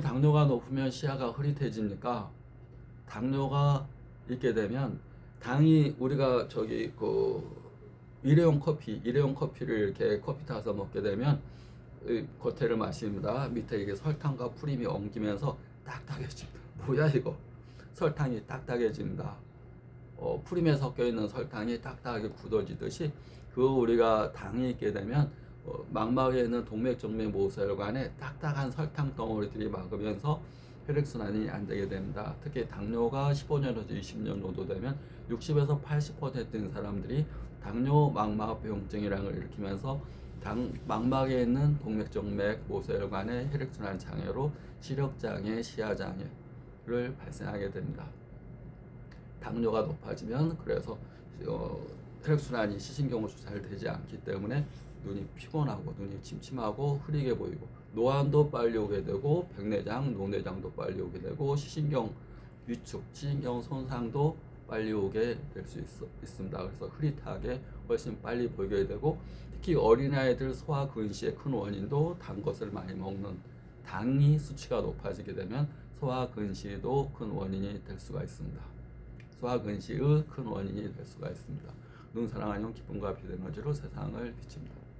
당뇨가 높으면 시야가 흐릿해집니까? 당뇨가 있게 되면 당이 우리가 저기 그 일회용 커피, 일회용 커피를 이렇게 커피 타서 먹게 되면 이 겉에를 마십니다. 밑에 이게 설탕과 프림이 엉기면서 딱딱해집니다. 뭐야 이거? 설탕이 딱딱해진다. 어, 프림에 섞여 있는 설탕이 딱딱하게 굳어지듯이 그 우리가 당이 있게 되면 어, 망막에 있는 동맥정맥 모세혈관에 딱딱한 설탕 덩어리들이 막으면서 혈액순환이 안 되게 됩니다. 특히 당뇨가 15년에서 20년 정도 되면 60에서 80%인 사람들이 당뇨 망막 병증이랑을 일으키면서 당, 망막에 있는 동맥정맥 모세혈관의 혈액순환 장애로 시력장애, 시야장애를 발생하게 됩니다. 당뇨가 높아지면 그래서 어, 혈액순환이 시신경으로 잘 되지 않기 때문에 눈이 피곤하고 눈이 침침하고 흐리게 보이고 노안도 빨리 오게 되고 백내장, 녹내장도 빨리 오게 되고 시신경 위축, 시신경 손상도 빨리 오게 될 수 있습니다. 그래서 흐릿하게 훨씬 빨리 보이게 되고 특히 어린아이들 소화 근시의 큰 원인도 단 것을 많이 먹는 당이 수치가 높아지게 되면 소화 근시도 큰 원인이 될 수가 있습니다. 소화 근시의 큰 원인이 될 수가 있습니다. 눈 사랑하는 기쁨과 비대너지로 세상을 비칩니다.